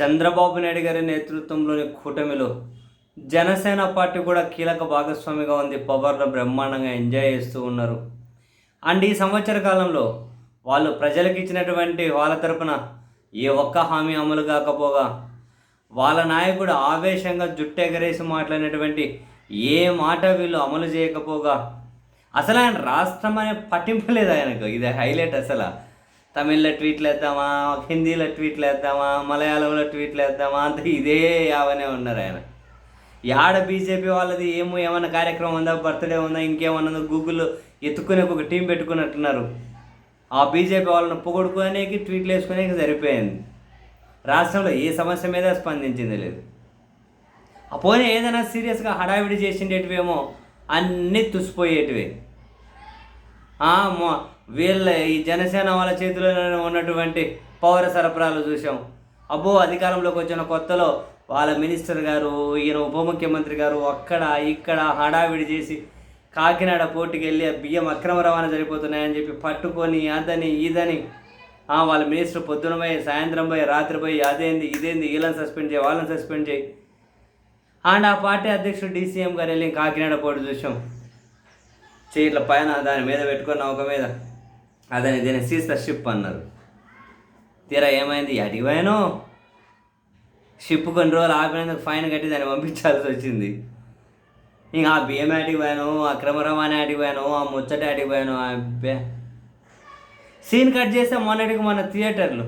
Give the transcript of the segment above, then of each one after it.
చంద్రబాబు నాయుడు గారి నేతృత్వంలోని కూటమిలో జనసేన పార్టీ కూడా కీలక భాగస్వామిగా ఉంది. పవర్లో బ్రహ్మాండంగా ఎంజాయ్ చేస్తూ ఉన్నారు. అండ్ ఈ సంవత్సర కాలంలో వాళ్ళు ప్రజలకు ఇచ్చినటువంటి వాళ్ళ తరపున ఏ ఒక్క హామీ అమలు కాకపోగా వాళ్ళ నాయకుడు ఆవేశంగా జుట్టెగరేసి మాట్లాడినటువంటి ఏ మాట వీళ్ళు అమలు చేయకపోగా అసలు ఆయన రాష్ట్రం అనే పట్టింపు లేదు ఆయనకు. ఇది హైలైట్ అసలు. తమిళ్ళో ట్వీట్లు వేద్దామా హిందీలో ట్వీట్లు వేద్దామా మలయాళంలో ట్వీట్లు వేద్దామా అంత ఇదే యావనే ఉన్నారు ఆయన. యాడ బీజేపీ వాళ్ళది ఏమో ఏమైనా కార్యక్రమం ఉందా బర్త్డే ఉందా ఇంకేమన్నా ఉందో గూగుల్లో ఎత్తుకునే ఒక టీం పెట్టుకున్నట్టున్నారు. ఆ బీజేపీ వాళ్ళని పొగడుకోనేకి ట్వీట్లు వేసుకునేకి సరిపోయింది. రాష్ట్రంలో ఏ సమస్య మీద స్పందించింది లేదు. ఆ పోనీ ఏదైనా సీరియస్గా హడావిడి చేసిండేటివేమో అన్నీ తుసిపోయేటివే. వీళ్ళ ఈ జనసేన వాళ్ళ చేతిలో ఉన్నటువంటి పౌర సరఫరాలు చూసాం అబ్బో అధికారంలోకి వచ్చిన కొత్తలో వాళ్ళ మినిస్టర్ గారు ఈయన ఉప ముఖ్యమంత్రి గారు అక్కడ ఇక్కడ హడావిడి చేసి కాకినాడ పోటీకి వెళ్ళి ఆ బియ్యం అక్రమ రవాణా జరిగిపోతున్నాయని చెప్పి పట్టుకొని అదని ఇదని వాళ్ళ మినిస్టర్ పొద్దున పోయి సాయంత్రం పోయి రాత్రి పోయి అదేంది ఇదేంది వీళ్ళని సస్పెండ్ చేయి వాళ్ళని సస్పెండ్ చేయి. అండ్ ఆ పార్టీ అధ్యక్షుడు డీసీఎం గారు వెళ్ళి కాకినాడ పోటీ చూసాం చీట్ల పైన దాని మీద పెట్టుకున్న ఒక మీద. అదని దీని సీస్ షిప్ అన్నారు. తీరా ఏమైంది? అడిగిపోయాను. షిప్ కొన్ని రోజులు ఆపినందుకు ఫైన్ కట్టి దాన్ని పంపించాల్సి వచ్చింది. ఇంకా ఆ బియ్యం ఆటికి పోయాను అక్రమ రవాణా ఆటికి పోయాను ఆ ముచ్చట ఆటికి పోయాను అబ్బే. సీన్ కట్ చేస్తే మొన్నటికి మన థియేటర్లు.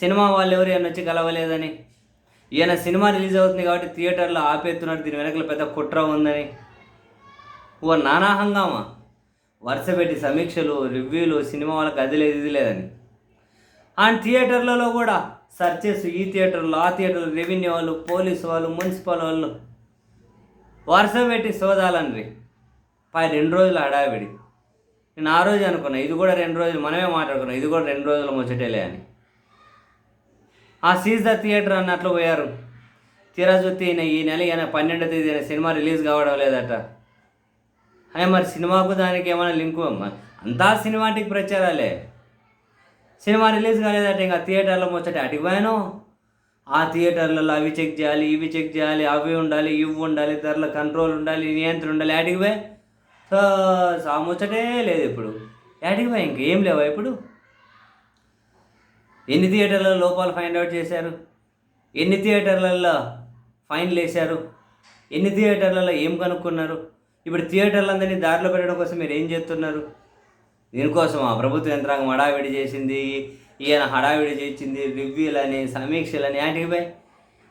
సినిమా వాళ్ళు ఎవరు ఈయన వచ్చి కలవలేదని. ఈయన సినిమా రిలీజ్ అవుతుంది కాబట్టి థియేటర్లో ఆపేస్తున్నారు దీని వెనకల పెద్ద కుట్ర ఉందని. ఓ నానా హంగామా? వరుస పెట్టి సమీక్షలు రివ్యూలు సినిమా వాళ్ళకి అది లేదు ఇది లేదని. అండ్ థియేటర్లలో కూడా సర్చెస్ ఈ థియేటర్లో ఆ థియేటర్లు రెవెన్యూ వాళ్ళు పోలీసు వాళ్ళు మున్సిపల్ వాళ్ళు. వరుస పెట్టి సోదాలన్రి పై రెండు రోజులు హడావిడి. నేను ఆ రోజు అనుకున్నా ఇది కూడా రెండు రోజులు మనమే మాట్లాడుకున్నాం ఇది కూడా రెండు రోజులు ముచ్చటేలే అని. ఆ సీజ్ ద థియేటర్ అన్నట్లు పోయారు. తీరా చూస్తే ఈయన ఈ నెల ఈయన పన్నెండో తేదీ అయిన సినిమా రిలీజ్ కావడం లేదట. అయ్యా మరి సినిమాకు దానికి ఏమైనా లింకు అమ్మ అంతా సినిమాటిక్ ప్రచారాలే. సినిమా రిలీజ్ కాలేదంటే ఇంకా థియేటర్లో ముచ్చట. అటుకు పోయాను ఆ థియేటర్లలో అవి చెక్ చేయాలి ఇవి చెక్ చేయాలి అవి ఉండాలి ఇవి ఉండాలి ధరల కంట్రోల్ ఉండాలి నియంత్రణ ఉండాలి. అడిగి పోయి సో ఆ ముచ్చటే లేదు ఇప్పుడు. యాటికి పోయి ఇంకేం లేవా ఇప్పుడు? ఎన్ని థియేటర్లలో లోపాలు ఫైండ్ అవుట్ చేశారు? ఎన్ని థియేటర్లలో ఫైన్లు వేశారు ఎన్ని థియేటర్లలో ఏం కనుక్కున్నారు? ఇప్పుడు థియేటర్లందరినీ దారిలో పెట్టడం కోసం మీరు ఏం చేస్తున్నారు? దీనికోసం ఆ ప్రభుత్వ యంత్రాంగం హడావిడి చేసింది ఈయన హడావిడి చేసింది రివ్యూలని సమీక్షలని అని పోయి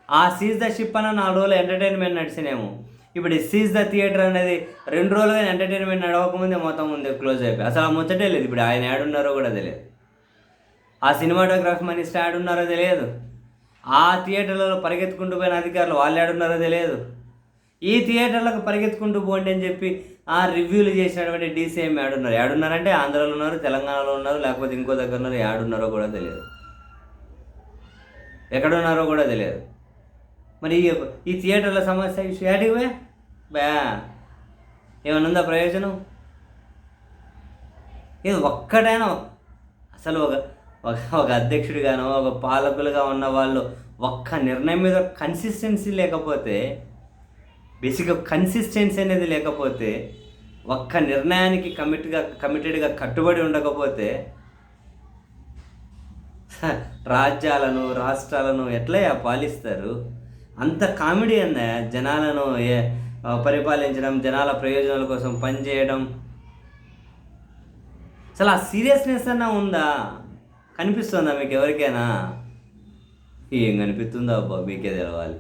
ఆ సీజ్ ద షిప్ అన్న నాలుగు రోజులు ఎంటర్టైన్మెంట్ నడిచినేమో ఇప్పుడు సీజ్ ద థియేటర్ అనేది రెండు రోజులుగా ఎంటర్టైన్మెంట్ నడవకముందే మొత్తం ఉంది క్లోజ్ అయిపోయి అసలు ఆ ముచ్చటే లేదు. ఇప్పుడు ఆయన ఏడున్నారో కూడా తెలియదు. ఆ సినిమాటోగ్రఫీ మనిషి ఆడున్నారో తెలియదు. ఆ థియేటర్లలో పరిగెత్తుకుంటూ పోయిన అధికారులు వాళ్ళు ఆడున్నారో తెలియదు. ఈ థియేటర్లకు పరిగెత్తుకుంటూ పోండి అని చెప్పి ఆ రివ్యూలు చేసినటువంటి డీసీఎం ఏడున్నారు ఏడున్నారంటే ఆంధ్రాలో ఉన్నారు తెలంగాణలో ఉన్నారు లేకపోతే ఇంకో దగ్గర ఉన్నారు ఏడున్నారో కూడా తెలియదు. ఎక్కడున్నారో కూడా తెలియదు. మరి ఈ- ఈ థియేటర్ల సమస్య యాడివే ఏటికి బా. ఉందా ప్రయోజనం? ఇది ఒక్కటైనా అసలు ఒక ఒక ఒక అధ్యక్షుడిగానో ఒక పాలకులుగా ఉన్న వాళ్ళు ఒక్క నిర్ణయం మీద కన్సిస్టెన్సీ లేకపోతే బేసిక్గా కన్సిస్టెన్సీ అనేది లేకపోతే ఒక్క నిర్ణయానికి కమిట్గా కమిటెడ్గా కట్టుబడి ఉండకపోతే రాజ్యాలను రాష్ట్రాలను ఎట్లయ్యా పాలిస్తారు? అంత కామెడీ అన్న జనాలను ఏ పరిపాలించడం జనాల ప్రయోజనాల కోసం పనిచేయడం అసలు ఆ సీరియస్నెస్ అన్నా ఉందా? కనిపిస్తుందా మీకు ఎవరికైనా? ఏం కనిపిస్తుందో అబ్బా మీకే తెలవాలి.